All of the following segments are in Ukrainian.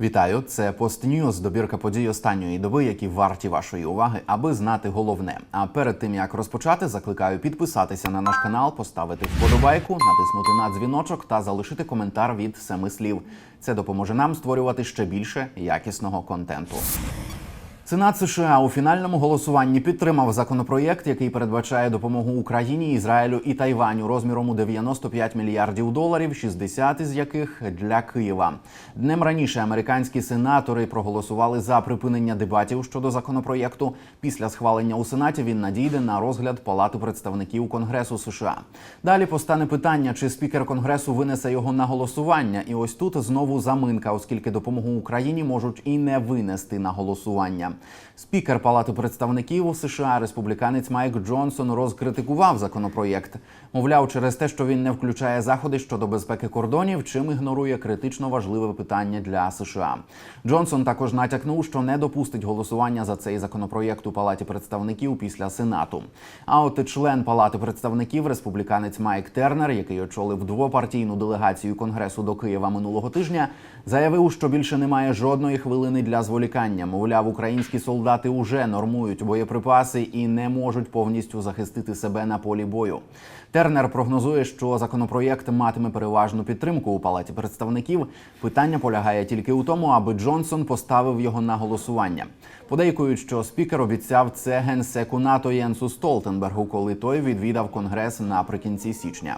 Вітаю, це Постньюз, добірка подій останньої доби, які варті вашої уваги, аби знати головне. А перед тим як розпочати, закликаю підписатися на наш канал, поставити вподобайку, натиснути на дзвіночок та залишити коментар від семи слів. Це допоможе нам створювати ще більше якісного контенту. Сенат США у фінальному голосуванні підтримав законопроєкт, який передбачає допомогу Україні, Ізраїлю і Тайваню розміром у 95 мільярдів доларів, 60 із яких для Києва. Днем раніше американські сенатори проголосували за припинення дебатів щодо законопроєкту. Після схвалення у Сенаті він надійде на розгляд Палати представників Конгресу США. Далі постане питання, чи спікер Конгресу винесе його на голосування. І ось тут знову заминка, оскільки допомогу Україні можуть і не винести на голосування. Спікер Палати представників у США, республіканець Майк Джонсон, розкритикував законопроєкт. Мовляв, через те, що він не включає заходи щодо безпеки кордонів, чим ігнорує критично важливе питання для США. Джонсон також натякнув, що не допустить голосування за цей законопроєкт у Палаті представників після Сенату. А от член Палати представників, республіканець Майк Тернер, який очолив двопартійну делегацію Конгресу до Києва минулого тижня, заявив, що більше немає жодної хвилини для зволікання. Мовляв, українські солдати уже нормують боєприпаси і не можуть повністю захистити себе на полі бою. Тернер прогнозує, що законопроєкт матиме переважну підтримку у палаті представників. Питання полягає тільки у тому, аби Джонсон поставив його на голосування. Подейкують, що спікер обіцяв це генсеку НАТО Єнсу Столтенбергу, коли той відвідав конгрес наприкінці січня.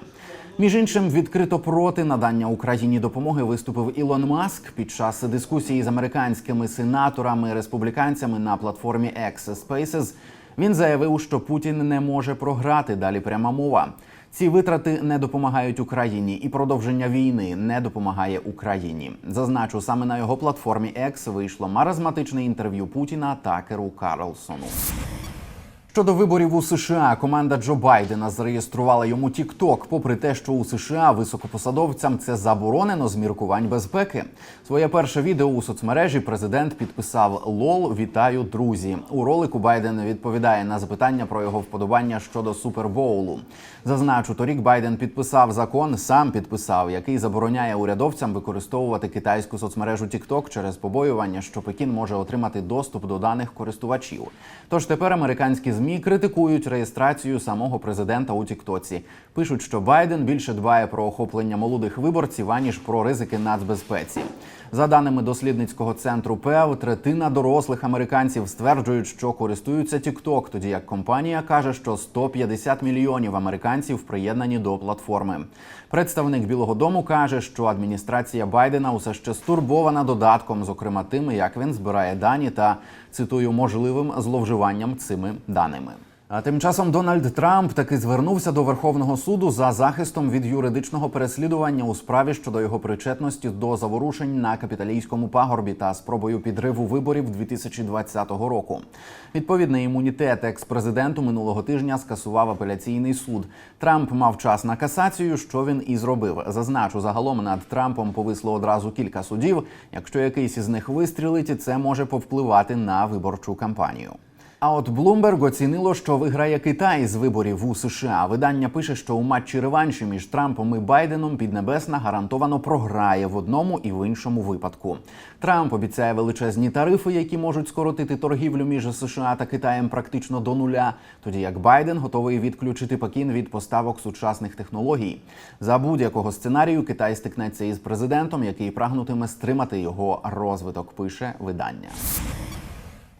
Між іншим, відкрито проти надання Україні допомоги виступив Ілон Маск під час дискусії з американськими сенаторами республіканцями на платформі X Spaces. Він заявив, що Путін не може програти. Далі пряма мова. Ці витрати не допомагають Україні, і продовження війни не допомагає Україні. Зазначу, саме на його платформі X вийшло маразматичне інтерв'ю Путіна Такеру Карлсону. Щодо виборів у США, команда Джо Байдена зареєструвала йому TikTok, попри те, що у США високопосадовцям це заборонено з міркувань безпеки. Своє перше відео у соцмережі президент підписав Лол. Вітаю, друзі. У ролику Байден відповідає на запитання про його вподобання щодо супербоулу. Зазначу, торік Байден підписав закон, сам підписав, який забороняє урядовцям використовувати китайську соцмережу TikTok через побоювання, що Пекін може отримати доступ до даних користувачів. Тож тепер американські ЗМІ критикують реєстрацію самого президента у Тіктоці. Пишуть, що Байден більше дбає про охоплення молодих виборців аніж про ризики нацбезпеці. За даними дослідницького центру ПЕВ, третина дорослих американців стверджують, що користуються TikTok, тоді як компанія каже, що 150 мільйонів американців приєднані до платформи. Представник Білого Дому каже, що адміністрація Байдена усе ще стурбована додатком, зокрема тим, як він збирає дані та цитую можливим зловживанням цими даними. А тим часом Дональд Трамп таки звернувся до Верховного суду за захистом від юридичного переслідування у справі щодо його причетності до заворушень на капіталійському пагорбі та спробою підриву виборів 2020 року. Відповідний імунітет екс-президенту минулого тижня скасував апеляційний суд. Трамп мав час на касацію, що він і зробив. Зазначу, загалом над Трампом повисло одразу кілька судів. Якщо якийсь із них вистрілить, це може повпливати на виборчу кампанію. А от Bloomberg оцінило, що виграє Китай з виборів у США. Видання пише, що у матчі реванші між Трампом і Байденом Піднебесна гарантовано програє в одному і в іншому випадку. Трамп обіцяє величезні тарифи, які можуть скоротити торгівлю між США та Китаєм практично до нуля. Тоді як Байден готовий відключити Пекін від поставок сучасних технологій. За будь-якого сценарію Китай стикнеться із президентом, який прагнутиме стримати його розвиток. Пише видання.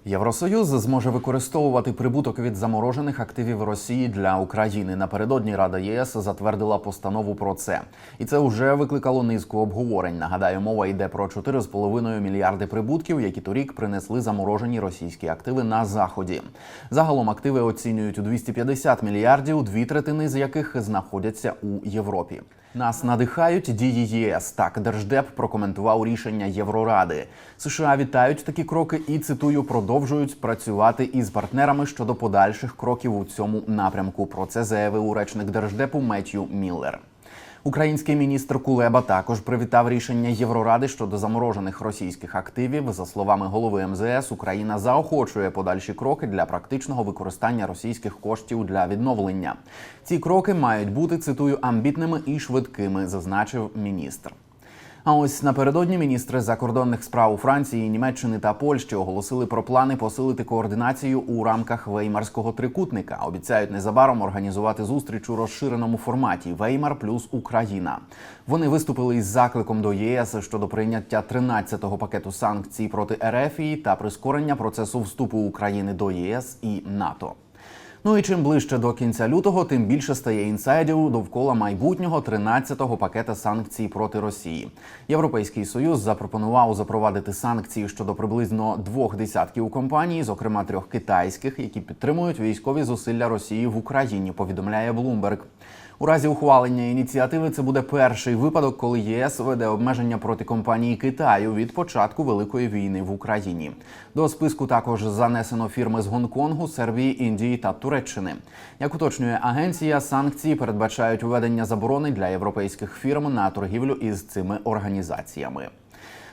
Євросоюз зможе використовувати прибуток від заморожених активів Росії для України. Напередодні Рада ЄС затвердила постанову про це, і це вже викликало низку обговорень. Нагадаю, мова йде про 4,5 мільярди прибутків, які торік принесли заморожені російські активи на заході. Загалом активи оцінюють у 250 мільярдів, дві третини з яких знаходяться у Європі. Нас надихають дії ЄС. Так, держдеп прокоментував рішення Євроради. США вітають такі кроки і цитую продовжують працювати із партнерами щодо подальших кроків у цьому напрямку. Про це заявив речник держдепу Меттью Міллер. Український міністр Кулеба також привітав рішення Євроради щодо заморожених російських активів. За словами голови МЗС, Україна заохочує подальші кроки для практичного використання російських коштів для відновлення. Ці кроки мають бути цитую амбітними і швидкими, зазначив міністр. А ось напередодні міністри закордонних справ у Франції, Німеччини та Польщі оголосили про плани посилити координацію у рамках Веймарського трикутника. Обіцяють незабаром організувати зустріч у розширеному форматі Веймар плюс Україна. Вони виступили із закликом до ЄС щодо прийняття 13-го пакету санкцій проти РФ та прискорення процесу вступу України до ЄС і НАТО. Ну і чим ближче до кінця лютого, тим більше стає інсайдів довкола майбутнього 13-го пакета санкцій проти Росії. Європейський союз запропонував запровадити санкції щодо приблизно двох десятків компаній, зокрема трьох китайських, які підтримують військові зусилля Росії в Україні. Повідомляє Bloomberg. У разі ухвалення ініціативи це буде перший випадок, коли ЄС веде обмеження проти компанії Китаю від початку великої війни в Україні. До списку також занесено фірми з Гонконгу, Сербії, Індії та Туреччини. Як уточнює агенція, санкції передбачають введення заборони для європейських фірм на торгівлю із цими організаціями.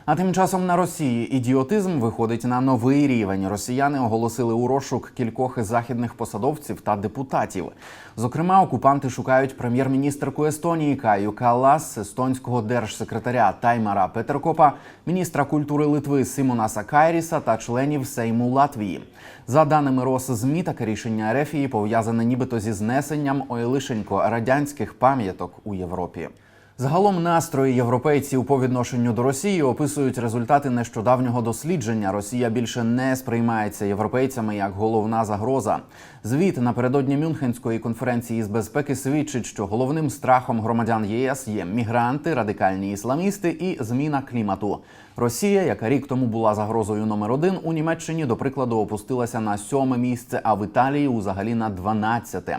А тим часом на Росії ідіотизм виходить на новий рівень. Росіяни оголосили у розшук кількох західних посадовців та депутатів. Зокрема, окупанти шукають прем'єр-міністрку Естонії Каю Калас, естонського держсекретаря Таймара Петеркопа, міністра культури Литви Симонаса Кайріса та членів Сейму Латвії. За даними Росзмі, таке рішення Ерефії пов'язане нібито зі знесенням ой лишенько радянських пам'яток у Європі. Загалом настрої європейців по відношенню до Росії описують результати нещодавнього дослідження. Росія більше не сприймається європейцями як головна загроза. Звіт напередодні Мюнхенської конференції з безпеки свідчить, що головним страхом громадян ЄС є мігранти, радикальні ісламісти і зміна клімату. Росія, яка рік тому була загрозою номер один у Німеччині, до прикладу, опустилася на сьоме місце, а в Італії узагалі на дванадцяте.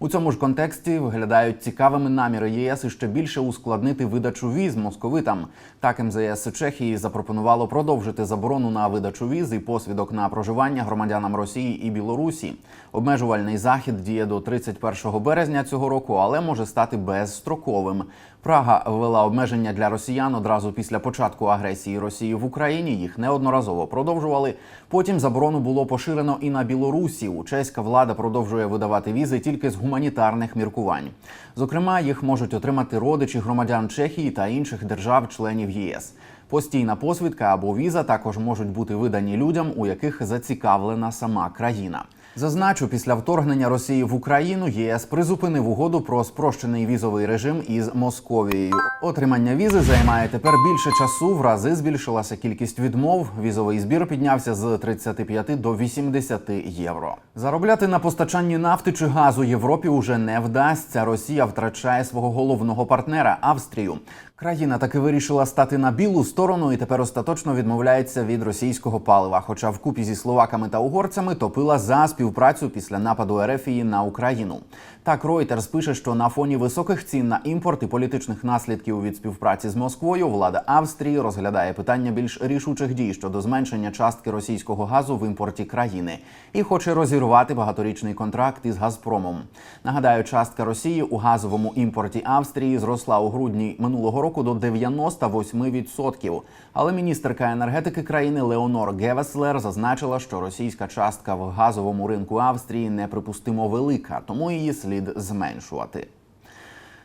У цьому ж контексті виглядають цікавими наміри ЄС і ще більше ускладнити видачу віз московитам. Так МЗС Чехії запропонувало продовжити заборону на видачу віз і посвідок на проживання громадянам Росії і Білорусі. Обмежувальний захід діє до 31 березня цього року, але може стати безстроковим. Прага ввела обмеження для росіян одразу після початку агресії Росії в Україні. Їх неодноразово продовжували. Потім заборону було поширено і на Білорусі. Чеська влада продовжує видавати візи тільки з гуманітарних міркувань. Зокрема, їх можуть отримати родичі громадян Чехії та інших держав-членів ЄС. Постійна посвідка або віза також можуть бути видані людям, у яких зацікавлена сама країна. Зазначу, після вторгнення Росії в Україну ЄС призупинив угоду про спрощений візовий режим із Московією. Отримання візи займає тепер більше часу. В рази збільшилася кількість відмов. Візовий збір піднявся з 35 до 80 євро. Заробляти на постачанні нафти чи газу Європі уже не вдасться. Росія втрачає свого головного партнера Австрію. Країна таки вирішила стати на білу сторону і тепер остаточно відмовляється від російського палива. Хоча вкупі зі словаками та угорцями топила за співпрацю після нападу Ерефії на Україну. Так Reuters пише, що на фоні високих цін на імпорт і політичних наслідків від співпраці з Москвою влада Австрії розглядає питання більш рішучих дій щодо зменшення частки російського газу в імпорті країни і хоче розірвати багаторічний контракт із Газпромом. Нагадаю, частка Росії у газовому імпорті Австрії зросла у грудні минулого року до 98%. Але міністерка енергетики країни Леонор Гевеслер зазначила, що російська частка в газовому ринку Австрії неприпустимо велика, тому її слід зменшувати.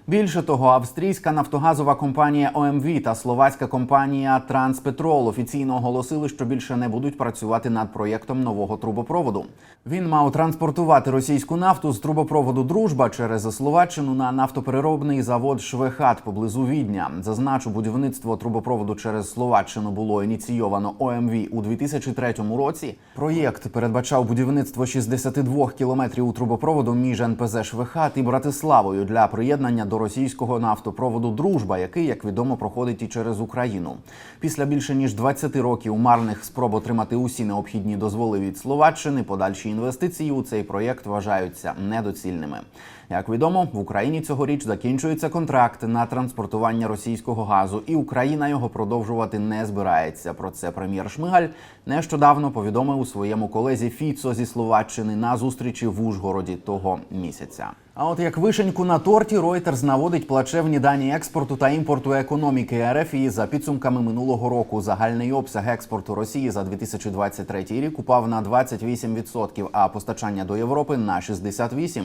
Більше того, австрійська нафтогазова компанія ОМВ та словацька компанія Транспетрол офіційно оголосили, що більше не будуть працювати над проєктом нового трубопроводу. Він мав транспортувати російську нафту з трубопроводу Дружба через Словаччину на нафтопереробний завод Швехат поблизу Відня. Зазначу, будівництво трубопроводу через Словаччину було ініційовано ОМВ у 2003 році. Проєкт передбачав будівництво 62 кілометрів трубопроводу між НПЗ Швехат і Братиславою для приєднання до російського нафтопроводу Дружба, який, як відомо, проходить і через Україну. Після більше ніж 20 років марних спроб отримати усі необхідні дозволи від Словаччини, подальші інвестиції у цей проєкт вважаються недоцільними. Як відомо, в Україні цьогоріч закінчується контракт на транспортування російського газу, і Україна його продовжувати не збирається. Про це прем'єр Шмигаль нещодавно повідомив у своєму колезі Фіцо зі Словаччини на зустрічі в Ужгороді того місяця. А от як вишеньку на торті Reuters наводить плачевні дані експорту та імпорту економіки РФ і за підсумками минулого року загальний обсяг експорту Росії за 2023 рік упав на 28%, а постачання до Європи на 68%.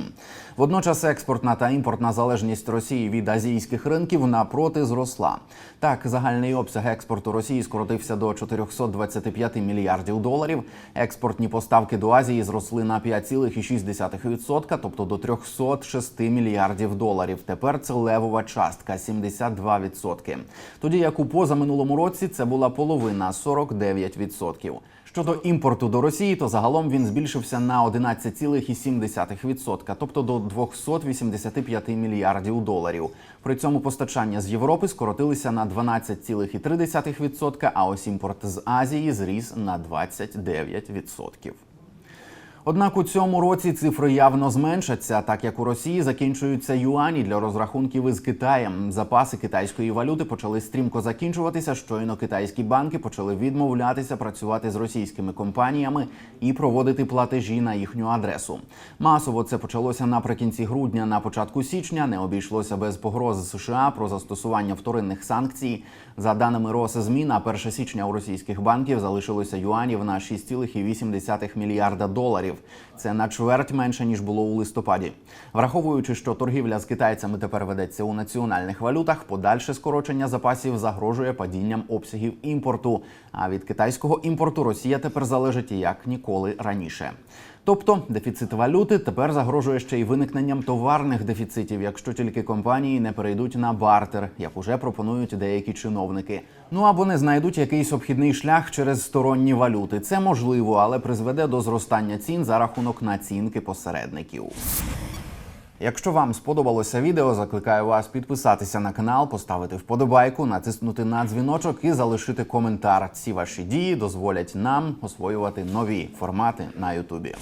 Водночас експортна та імпортна залежність Росії від азійських ринків напроти зросла. Так, загальний обсяг експорту Росії скоротився до 425 мільярдів доларів. Експортні поставки до Азії зросли на 5,6%, тобто до 306 мільярдів доларів. Тепер це левова частка 72%. Тоді як у позаминулому році це була половина 49%. Щодо імпорту до Росії, то загалом він збільшився на 11,7%, тобто до 285 мільярдів доларів. При цьому постачання з Європи скоротилися на 12,3%, а ось імпорт з Азії зріс на 29%. Однак у цьому році цифри явно зменшаться, так як у Росії закінчуються юані для розрахунків із Китаєм. Запаси китайської валюти почали стрімко закінчуватися. Щойно китайські банки почали відмовлятися працювати з російськими компаніями і проводити платежі на їхню адресу. Масово це почалося наприкінці грудня, на початку січня. Не обійшлося без погроз США про застосування вторинних санкцій. За даними Росзмі, на 1 січня у російських банків залишилося юанів на 6,8 мільярда доларів. Це на чверть менше ніж було у листопаді. Враховуючи, що торгівля з китайцями тепер ведеться у національних валютах, подальше скорочення запасів загрожує падінням обсягів імпорту. А від китайського імпорту Росія тепер залежить як ніколи раніше. Тобто дефіцит валюти тепер загрожує ще й виникненням товарних дефіцитів, якщо тільки компанії не перейдуть на бартер, як уже пропонують деякі чиновники. Ну або не знайдуть якийсь обхідний шлях через сторонні валюти. Це можливо, але призведе до зростання цін за рахунок націнки посередників. Якщо вам сподобалося відео, закликаю вас підписатися на канал, поставити вподобайку, натиснути на дзвіночок і залишити коментар. Ці ваші дії дозволять нам освоювати нові формати на Ютубі.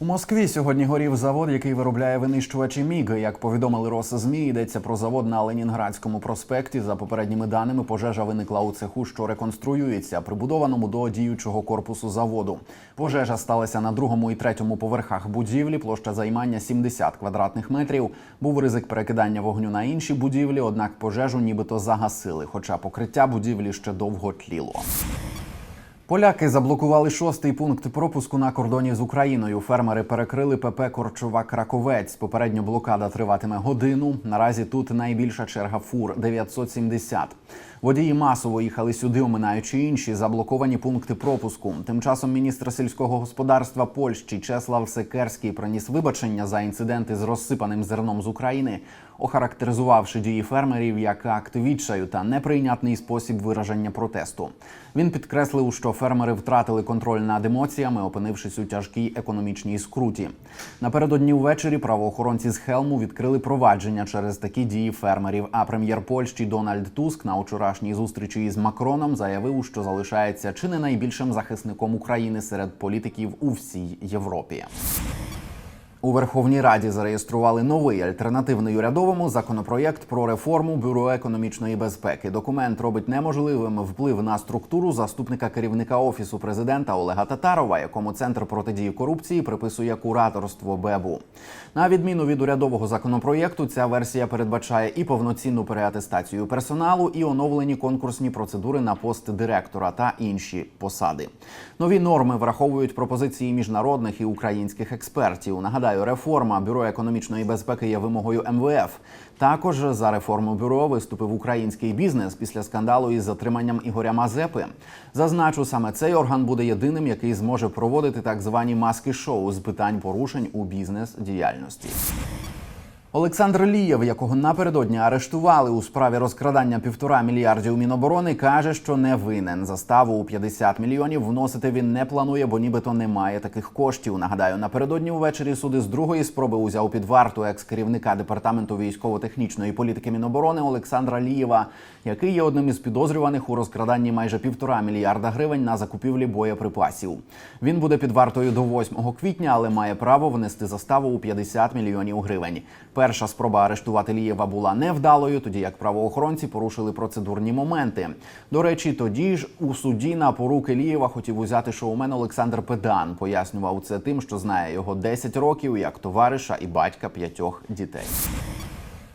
У Москві сьогодні горів завод, який виробляє винищувачі Міг. Як повідомили Росзмі, йдеться про завод на Ленінградському проспекті. За попередніми даними, пожежа виникла у цеху, що реконструюється, прибудованому до діючого корпусу заводу. Пожежа сталася на другому і третьому поверхах будівлі. Площа займання 70 квадратних метрів. Був ризик перекидання вогню на інші будівлі, однак пожежу нібито загасили, хоча покриття будівлі ще довго тліло. Поляки заблокували шостий пункт пропуску на кордоні з Україною. Фермери перекрили ПП Корчова Краковець. Попередньо блокада триватиме годину. Наразі тут найбільша черга фур 970. Водії масово їхали сюди, оминаючи інші заблоковані пункти пропуску. Тим часом міністр сільського господарства Польщі Чеслав Секерський приніс вибачення за інциденти з розсипаним зерном з України, охарактеризувавши дії фермерів як акт відчаю та неприйнятний спосіб вираження протесту. Він підкреслив, що фермери втратили контроль над емоціями, опинившись у тяжкій економічній скруті. Напередодні ввечері правоохоронці з Хелму відкрили провадження через такі дії фермерів. А прем'єр Польщі Дональд Туск на вчорашній зустрічі із Макроном заявив, що залишається чи не найбільшим захисником України серед політиків у всій Європі. У Верховній Раді зареєстрували новий альтернативний урядовому законопроєкт про реформу бюро економічної безпеки. Документ робить неможливим вплив на структуру заступника керівника офісу президента Олега Татарова, якому центр протидії корупції приписує кураторство БЕБу. На відміну від урядового законопроєкту, ця версія передбачає і повноцінну переатестацію персоналу, і оновлені конкурсні процедури на пост директора та інші посади. Нові норми враховують пропозиції міжнародних і українських експертів. Нагадаю, реформа бюро економічної безпеки є вимогою МВФ. Також за реформу бюро виступив український бізнес після скандалу із затриманням Ігоря Мазепи. Зазначу, саме цей орган буде єдиним, який зможе проводити так звані маски шоу з питань порушень у бізнес діяльності. Олександр Лієв, якого напередодні арештували у справі розкрадання півтора мільярдів Міноборони, каже, що не винен. Заставу у 50 мільйонів вносити він не планує, бо нібито немає таких коштів. Нагадаю, напередодні увечері суди з другої спроби узяв під варту екс-керівника департаменту військово-технічної політики Міноборони Олександра Лієва, який є одним із підозрюваних у розкраданні майже півтора мільярда гривень на закупівлі боєприпасів. Він буде під вартою до 8 квітня, але має право внести заставу у 50 мільйонів гривень. Перша спроба арештувати Лієва була невдалою, тоді як правоохоронці порушили процедурні моменти. До речі, тоді ж у суді на поруки Лієва хотів узяти шоумен Олександр Педан. Пояснював це тим, що знає його 10 років як товариша і батька п'ятьох дітей.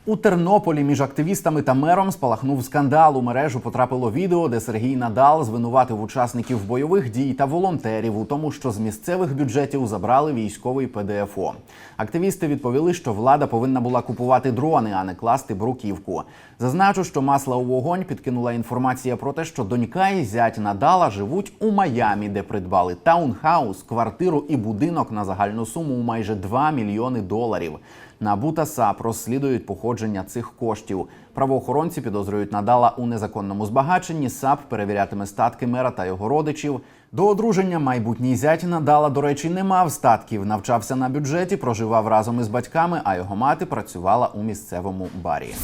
У Тернополі між активістами та мером спалахнув скандал. У мережу потрапило відео, де Сергій Надал звинуватив учасників бойових дій та волонтерів у тому, що з місцевих бюджетів забрали військовий ПДФО. Активісти відповіли, що влада повинна була купувати дрони, а не класти бруківку. Зазначу, що масла у вогонь підкинула інформація про те, що донька і зять Надала живуть у Майамі, де придбали таунхаус, квартиру і будинок на загальну суму у майже 2 мільйони доларів. НАБУ та САП розслідують походження цих коштів. Правоохоронці підозрюють Надала у незаконному збагаченні. САП перевірятиме статки мера та його родичів. До одруження майбутній зять Надала, до речі, не мав статків. Навчався на бюджеті, проживав разом із батьками, а його мати працювала у місцевому барі.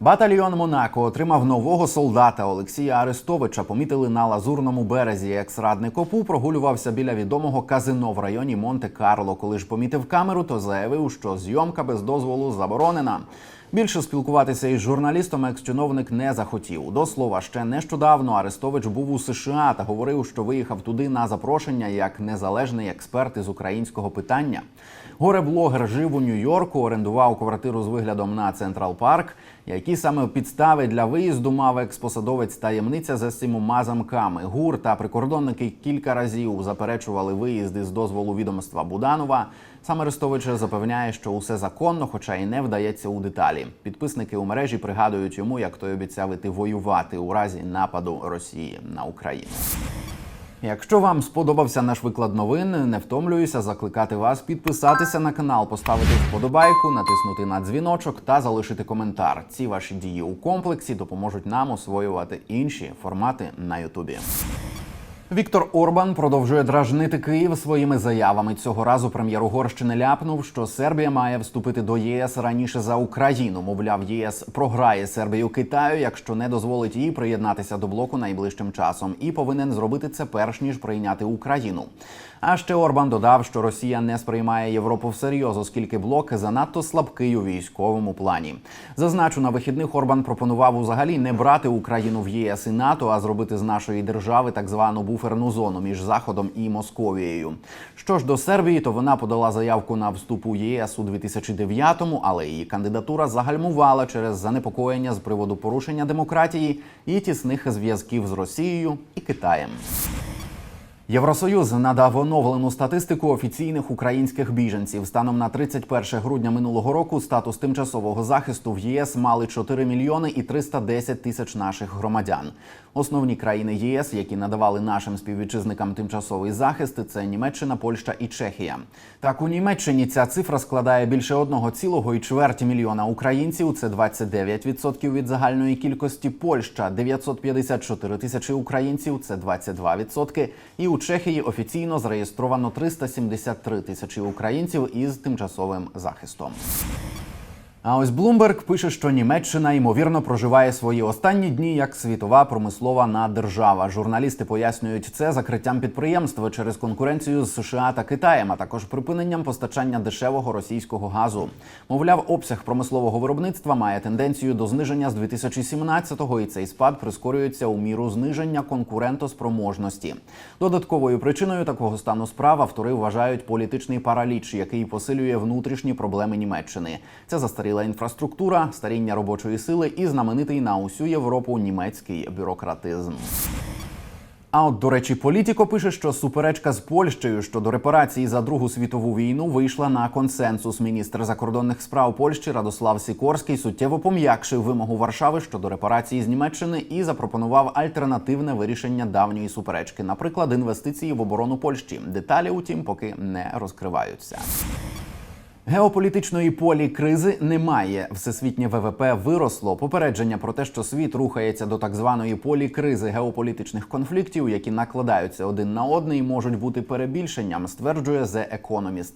Батальйон Монако отримав нового солдата Олексія Арестовича. Помітили на лазурному березі. Екс-радник ОПУ прогулювався біля відомого казино в районі Монте-Карло. Коли ж помітив камеру, то заявив, що зйомка без дозволу заборонена. Більше спілкуватися із журналістом екс-чиновник не захотів. До слова, ще нещодавно Арестович був у США та говорив, що виїхав туди на запрошення як незалежний експерт із українського питання. Горе-блогер жив у Нью-Йорку, орендував квартиру з виглядом на Централ Парк. Які саме підстави для виїзду мав експосадовець таємниця за сімома замками. ГУР та прикордонники кілька разів заперечували виїзди з дозволу відомства Буданова. Сам Арестович запевняє, що усе законно, хоча й не вдається у деталі. Підписники у мережі пригадують йому, як той обіцяв іти воювати у разі нападу Росії на Україну. Якщо вам сподобався наш виклад новин, не втомлююся закликати вас підписатися на канал, поставити вподобайку, натиснути на дзвіночок та залишити коментар. Ці ваші дії у комплексі допоможуть нам освоювати інші формати на Ютубі. Віктор Орбан продовжує дражнити Київ своїми заявами. Цього разу прем'єр Угорщини ляпнув, що Сербія має вступити до ЄС раніше за Україну. Мовляв, ЄС програє Сербію Китаю, якщо не дозволить їй приєднатися до блоку найближчим часом, і повинен зробити це перш ніж прийняти Україну. А ще Орбан додав, що Росія не сприймає Європу всерйоз, оскільки блок занадто слабкий у військовому плані. Зазначу, на вихідних Орбан пропонував взагалі не брати Україну в єС і НАТО, а зробити з нашої держави так звану буферну зону між Заходом і Московією. Що ж до Сербії, то вона подала заявку на вступ у ЄС у 2009-му, але її кандидатура загальмувала через занепокоєння з приводу порушення демократії і тісних зв'язків з Росією і Китаєм. Євросоюз надав оновлену статистику офіційних українських біженців. Станом на 31 грудня минулого року статус тимчасового захисту в ЄС мали 4 мільйони і 310 тисяч наших громадян. Основні країни ЄС, які надавали нашим співвітчизникам тимчасовий захист, це Німеччина, Польща і Чехія. Так у Німеччині ця цифра складає більше 1,4 мільйона українців. Це 29% від загальної кількості. Польща 954 тисячі українців. Це 22%. І у Чехії офіційно зареєстровано 373 тисячі українців із тимчасовим захистом. А ось Блумберг пише, що Німеччина ймовірно проживає свої останні дні як світова промислова наддержава. Журналісти пояснюють це закриттям підприємств через конкуренцію з США та Китаєм, а також припиненням постачання дешевого російського газу. Мовляв, обсяг промислового виробництва має тенденцію до зниження з 2017-го, і цей спад прискорюється у міру зниження конкурентоспроможності. Додатковою причиною такого стану справ автори вважають політичний параліч, який посилює внутрішні проблеми Німеччини. Це застаріла інфраструктура, старіння робочої сили і знаменитий на усю Європу німецький бюрократизм. А от, до речі, політіко пише, що суперечка з Польщею щодо репарації за Другу світову війну вийшла на консенсус. Міністр закордонних справ Польщі Радослав Сікорський суттєво пом'якшив вимогу Варшави щодо репарації з Німеччини і запропонував альтернативне вирішення давньої суперечки, наприклад, інвестиції в оборону Польщі. Деталі, утім, поки не розкриваються. Геополітичної полі кризи немає. Всесвітнє ВВП виросло. Попередження про те, що світ рухається до так званої полі кризи геополітичних конфліктів, які накладаються один на одний, можуть бути перебільшенням, стверджує The Economist.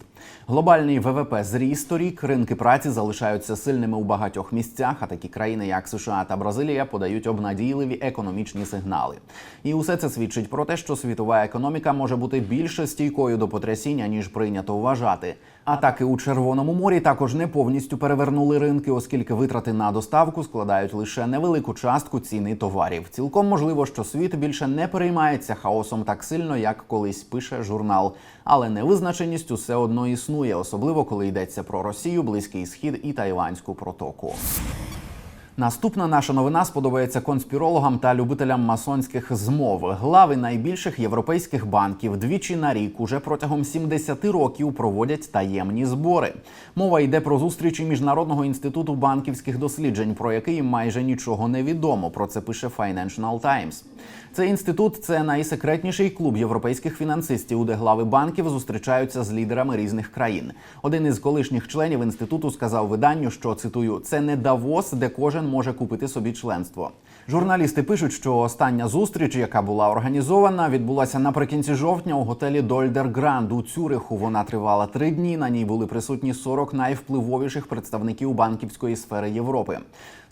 Глобальний ВВП зріс торік, ринки праці залишаються сильними у багатьох місцях. А такі країни, як США та Бразилія, подають обнадійливі економічні сигнали. І усе це свідчить про те, що світова економіка може бути більше стійкою до потрясіння ніж прийнято вважати. Атаки у Червоному морі також не повністю перевернули ринки, оскільки витрати на доставку складають лише невелику частку ціни товарів. Цілком можливо, що світ більше не переймається хаосом так сильно, як колись пише журнал. Але невизначеність усе одно існує, особливо коли йдеться про Росію, Близький Схід і Тайванську протоку. Наступна наша новина сподобається конспірологам та любителям масонських змов. Глави найбільших європейських банків двічі на рік уже протягом 70 років проводять таємні збори. Мова йде про зустрічі міжнародного інституту банківських досліджень, про який майже нічого не відомо. Про це пише Financial Times. Цей інститут це найсекретніший клуб європейських фінансистів, де глави банків зустрічаються з лідерами різних країн. Один із колишніх членів інституту сказав виданню, що цитую: це не Давос, де кожен може купити собі членство. Журналісти пишуть, що остання зустріч, яка була організована, відбулася наприкінці жовтня у готелі Дольдер Гранд у Цюриху. Вона тривала три дні. На ній були присутні 40 найвпливовіших представників банківської сфери Європи.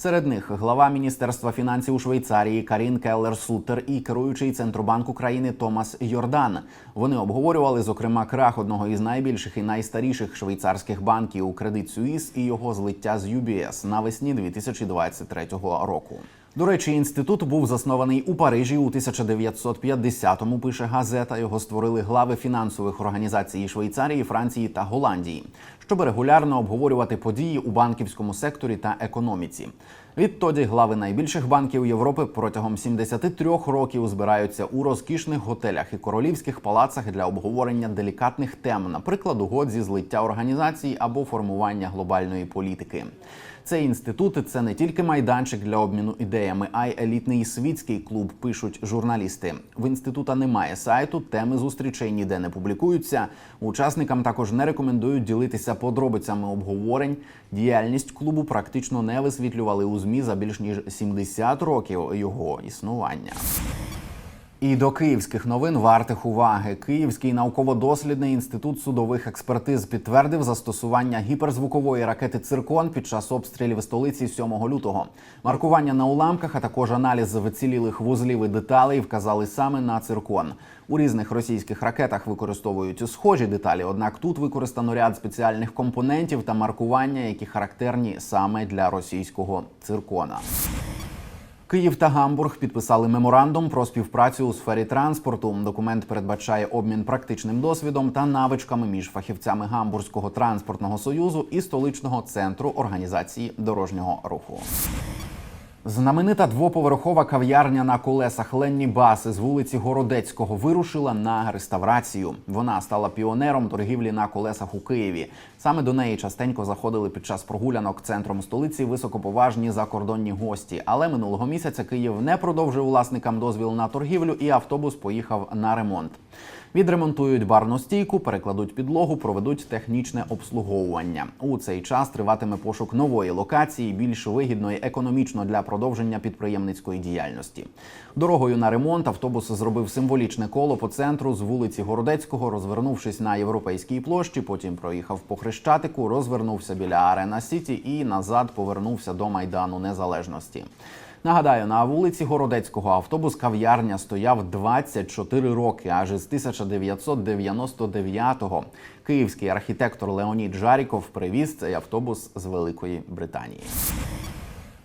Серед них глава міністерства фінансів у Швейцарії Карін Келлер Сутер і керуючий центробанку країни Томас Йордан. Вони обговорювали зокрема крах одного із найбільших і найстаріших швейцарських банків у Credit Suisse і його злиття з UBS навесні 2023 року. До речі, інститут був заснований у Парижі у 1950-му, Пише газета. Його створили глави фінансових організацій Швейцарії, Франції та Голландії, щоб регулярно обговорювати події у банківському секторі та економіці. Відтоді глави найбільших банків Європи протягом 73 років збираються у розкішних готелях і королівських палацах для обговорення делікатних тем, наприклад, угод зі злиття організацій або формування глобальної політики. Цей інститут це не тільки майданчик для обміну ідеями, а й елітний світський клуб. Пишуть журналісти. В інститута немає сайту, теми зустрічей ніде не публікуються. Учасникам також не рекомендують ділитися подробицями обговорень. Діяльність клубу практично не висвітлювали у змі за більш ніж 70 років його існування. І до київських новин вартих уваги. Київський науково-дослідний інститут судових експертиз підтвердив застосування гіперзвукової ракети Циркон під час обстрілів столиці 7 лютого. Маркування на уламках, а також аналіз вицілілих вузлів і деталей вказали саме на циркон. У різних російських ракетах використовують схожі деталі однак тут використано ряд спеціальних компонентів та маркування, які характерні саме для російського циркона. Київ та Гамбург підписали меморандум про співпрацю у сфері транспорту. Документ передбачає обмін практичним досвідом та навичками між фахівцями Гамбурзького транспортного союзу і столичного центру організації дорожнього руху. Знаменита двоповерхова кав'ярня на колесах Ленні Баси з вулиці Городецького вирушила на реставрацію. Вона стала піонером торгівлі на колесах у Києві. Саме до неї частенько заходили під час прогулянок центром столиці високоповажні закордонні гості. Але минулого місяця Київ не продовжив власникам дозвіл на торгівлю, і автобус поїхав на ремонт. Відремонтують барну стійку, перекладуть підлогу, проведуть технічне обслуговування. У цей час триватиме пошук нової локації, більш вигідної економічно для продовження підприємницької діяльності. Дорогою на ремонт автобус зробив символічне коло по центру з вулиці Городецького, розвернувшись на європейській площі. Потім проїхав по Хрещатику, розвернувся біля Арена Сіті і назад повернувся до майдану Незалежності. Нагадаю, на вулиці Городецького автобус кав'ярня стояв 24 роки, аж із 1999-го. Київський архітектор Леонід Жаріков привіз цей автобус з Великої Британії.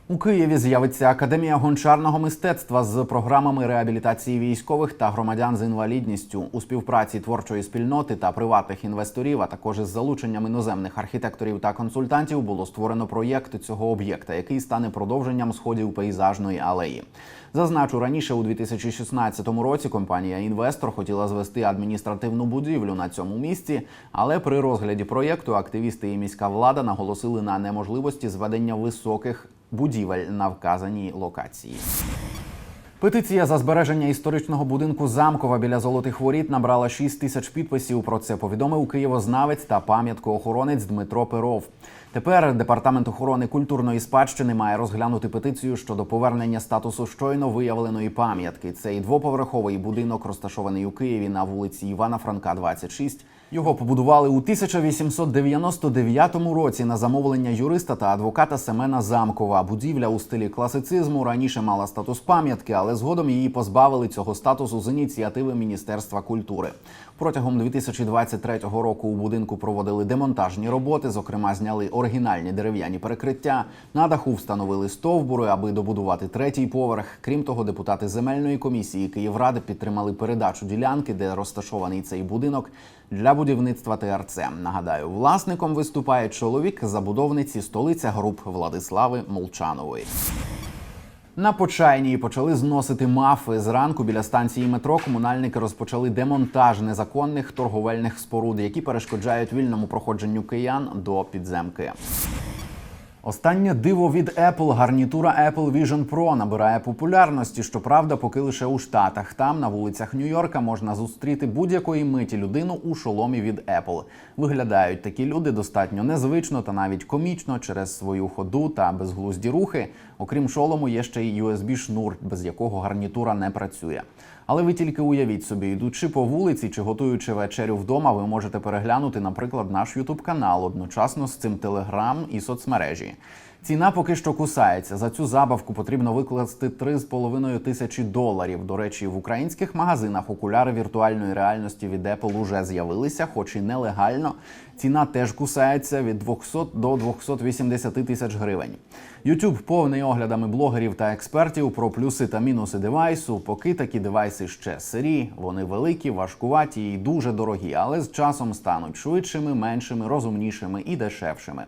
У Києві з'явиться академія гончарного мистецтва з програмами реабілітації військових та громадян з інвалідністю у співпраці творчої спільноти та приватних інвесторів, а також із залученням іноземних архітекторів та консультантів було створено проєкт цього об'єкта, який стане продовженням сходів пейзажної алеї. Зазначу раніше у 2016 році компанія інвестор хотіла звести адміністративну будівлю на цьому місці, але при розгляді проєкту активісти і міська влада наголосили на неможливості зведення високих будівель на вказаній локації. Петиція за збереження історичного будинку Замкова біля золотих воріт набрала 6 тисяч підписів. Про це повідомив києвознавець та пам'яткоохоронець Дмитро Перов. Тепер департамент охорони культурної спадщини має розглянути петицію щодо повернення статусу щойно виявленої пам'ятки. Цей двоповерховий будинок розташований у Києві на вулиці Івана Франка, 26. Його побудували у 1899 році на замовлення юриста та адвоката Семена Замкова. Будівля у стилі класицизму раніше мала статус пам'ятки, але згодом її позбавили цього статусу з ініціативи Міністерства культури. Протягом 2023 року у будинку проводили демонтажні роботи. Зокрема, зняли оригінальні дерев'яні перекриття. На даху встановили стовбури, аби добудувати третій поверх. Крім того, депутати земельної комісії Київради підтримали передачу ділянки, де розташований цей будинок для будівництва ТРЦ. Нагадаю, власником виступає чоловік забудовниці столиця груп Владислави Молчанової. На почайній почали зносити мафи. Зранку біля станції метро комунальники розпочали демонтаж незаконних торговельних споруд, які перешкоджають вільному проходженню киян до підземки. Останнє диво від Apple, гарнітура Apple Vision Pro набирає популярності. Щоправда, поки лише у Штатах. Там на вулицях Нью-Йорка можна зустріти будь-якої миті людину у шоломі від Apple. Виглядають такі люди достатньо незвично та навіть комічно через свою ходу та безглузді рухи. Окрім шолому, є ще й USB-шнур, без якого гарнітура не працює. Але ви тільки уявіть собі, йдучи по вулиці чи готуючи вечерю вдома, ви можете переглянути, наприклад, наш Ютуб канал одночасно з цим Телеграм і соцмережі. Ціна поки що кусається. За цю забавку потрібно викласти 3,5 тисячі доларів. До речі, в українських магазинах окуляри віртуальної реальності від Apple уже з'явилися, хоч і нелегально. Ціна теж кусається від 200 до 280 тисяч гривень. YouTube повний оглядами блогерів та експертів про плюси та мінуси девайсу. Поки такі девайси ще сирі, вони великі, важкуваті і дуже дорогі, але з часом стануть швидшими, меншими, розумнішими і дешевшими.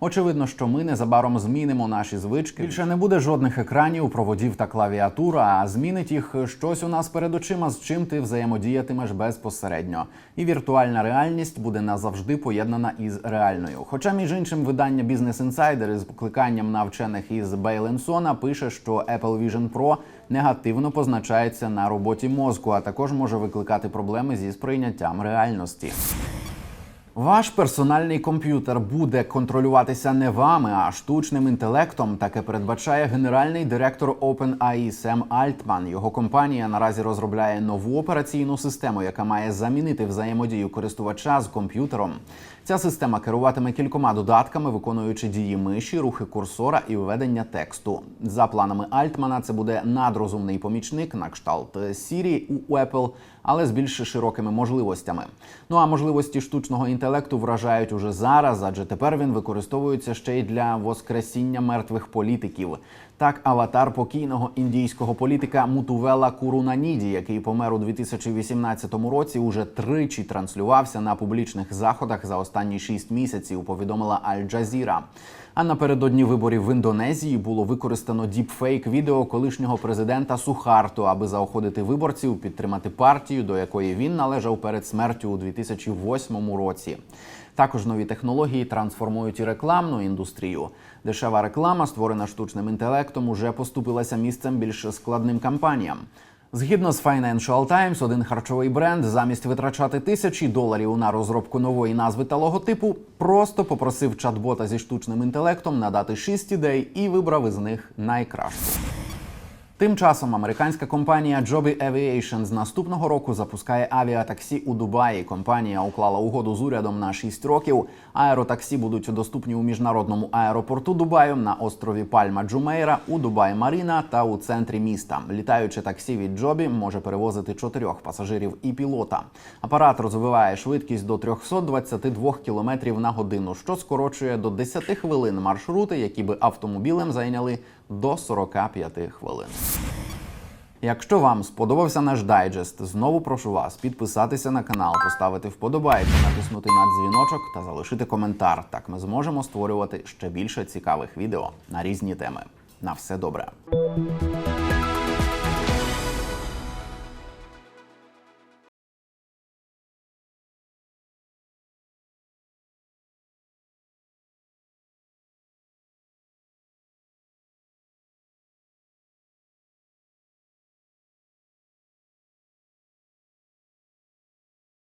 Очевидно, що ми незабаром змінимо наші звички. Більше не буде жодних екранів, проводів та клавіатур, а змінить їх щось у нас перед очима, з чим ти взаємодіятимеш безпосередньо. І віртуальна реальність буде назавжди поєднана із реальною. Хоча, між іншим, видання Business Insider із покликанням на вчених із Бейленсона пише, що Apple Vision Pro негативно позначається на роботі мозку, а також може викликати проблеми зі сприйняттям реальності. Ваш персональний комп'ютер буде контролюватися не вами, а штучним інтелектом. Таке передбачає генеральний директор OpenAI Сем Альтман. Його компанія наразі розробляє нову операційну систему, яка має замінити взаємодію користувача з комп'ютером. Ця система керуватиме кількома додатками, виконуючи дії миші, рухи курсора і введення тексту. За планами Альтмана, це буде надрозумний помічник на кшталт Siri у Apple, але з більш широкими можливостями. Ну а можливості штучного інтелекту вражають уже зараз, адже тепер він використовується ще й для воскресіння мертвих політиків. Так, аватар покійного індійського політика Мутувела Курунаніді, який помер у 2018 році, уже тричі транслювався на публічних заходах за останні шість місяців. Повідомила Аль-Джазіра. А напередодні виборів в Індонезії було використано діпфейк відео колишнього президента Сухарту, аби заохотити виборців підтримати партію, до якої він належав перед смертю у 2008 році. Також нові технології трансформують і рекламну індустрію. Дешева реклама, створена штучним інтелектом, уже поступилася місцем більш складним кампаніям. Згідно з Financial Times, один харчовий бренд замість витрачати тисячі доларів на розробку нової назви та логотипу, просто попросив чат-бота зі штучним інтелектом надати шість ідей і вибрав із них найкращу. Тим часом американська компанія Joby Aviation з наступного року запускає авіатаксі у Дубаї. Компанія уклала угоду з урядом на 6 років. Аеротаксі будуть доступні у міжнародному аеропорту Дубаю на острові Пальма Джумейра, у Дубай Маріна та у центрі міста. Літаюче таксі від Joby може перевозити чотирьох пасажирів і пілота. Апарат розвиває швидкість до 322 км на годину, що скорочує до 10 хвилин маршрути, які би автомобілем зайняли до 45 хвилин. Якщо вам сподобався наш дайджест, знову прошу вас підписатися на канал, поставити вподобайку, натиснути на дзвіночок та залишити коментар. Так ми зможемо створювати ще більше цікавих відео на різні теми. На все добре.